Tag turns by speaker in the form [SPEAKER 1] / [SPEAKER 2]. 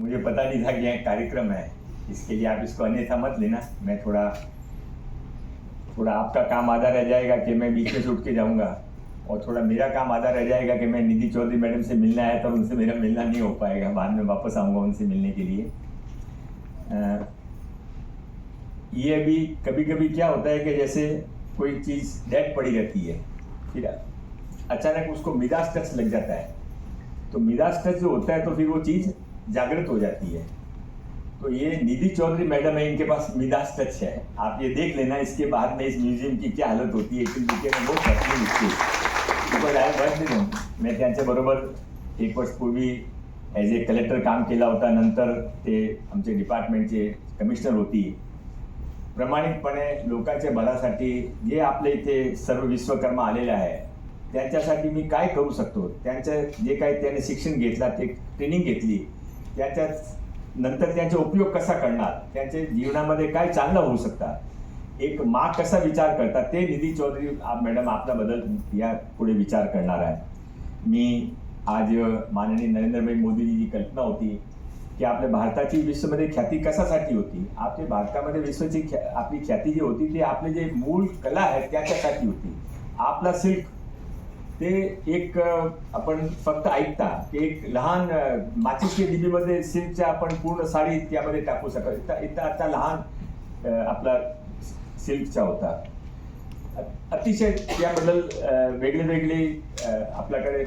[SPEAKER 1] मुझे पता नहीं था कि यहाँ कार्यक्रम है। इसके लिए आप इसको अन्यथा मत लेना। मैं थोड़ा थोड़ा आपका काम आधा रह जाएगा कि मैं बीच में उठ के जाऊँगा। और थोड़ा मेरा काम आधा रह जाएगा कि मैं निधि चौधरी मैडम से मिलना है तो उनसे मेरा मिलना नहीं हो पाएगा। बाद में वापस आऊँगा उनसे मिलने के लिए। अ, ये अभी कभी कभी क्या होता है कि जैसे कोई चीज़ डेड पड़ी रहती है फिर अचानक उसको मिदास टच लग जाता है। तो मिदास टच जो होता है तो फिर वो चीज़ जागृत हो जाती है। तो ये निधि चौधरी मैडम है इनके पास मिदास टच है। आप ये देख लेना इसके बाद में इस म्युझियम की क्या हालत होती है। की बहुत हॅपी दिसते because I work with me त्यांच्याबरोबर एक वर्ष पूर्वी ॲज ए कलेक्टर काम केला होता। नंतर ते आमचे डिपार्टमेंटचे कमिशनर होती। प्रामाणिकपणे लोकांच्या भल्यासाठी जे आपले इथे सर्व विश्वकर्मा आलेले आहे त्यांच्यासाठी मी काय करू शकतो? त्यांचं जे काही त्याने शिक्षण घेतला ते ट्रेनिंग घेतली त्याच्यात नंतर त्यांचा उपयोग कसा करणार? त्यांच्या जीवनामध्ये काय चांगलं होऊ शकतात एक मा कसा विचार करतात? ते निधी चौधरी आप- मॅडम आपल्याबद्दल या पुढे विचार करणार आहे मी आज माननीय नरेंद्रभाई मोदीजी जी कल्पना होती की आपल्या भारताची विश्वमध्ये ख्याती कशासाठी होती? आपल्या भारतामध्ये विश्वची ख्या आपली ख्याती जी होती ती आपले जे मूळ कला आहेत त्याच्यासाठी होती. आपला सिल्क ते एक आपण फक्त ऐकता. की एक लहान अ, माचीसच्या डिबीमध्ये सिल्कच्या आपण पूर्ण साडी त्यामध्ये टाकू शकत इथं इथं आता लहान आपला सिल्कचा होता. अतिशय त्याबद्दल वेगळे वेगळे आपल्याकडे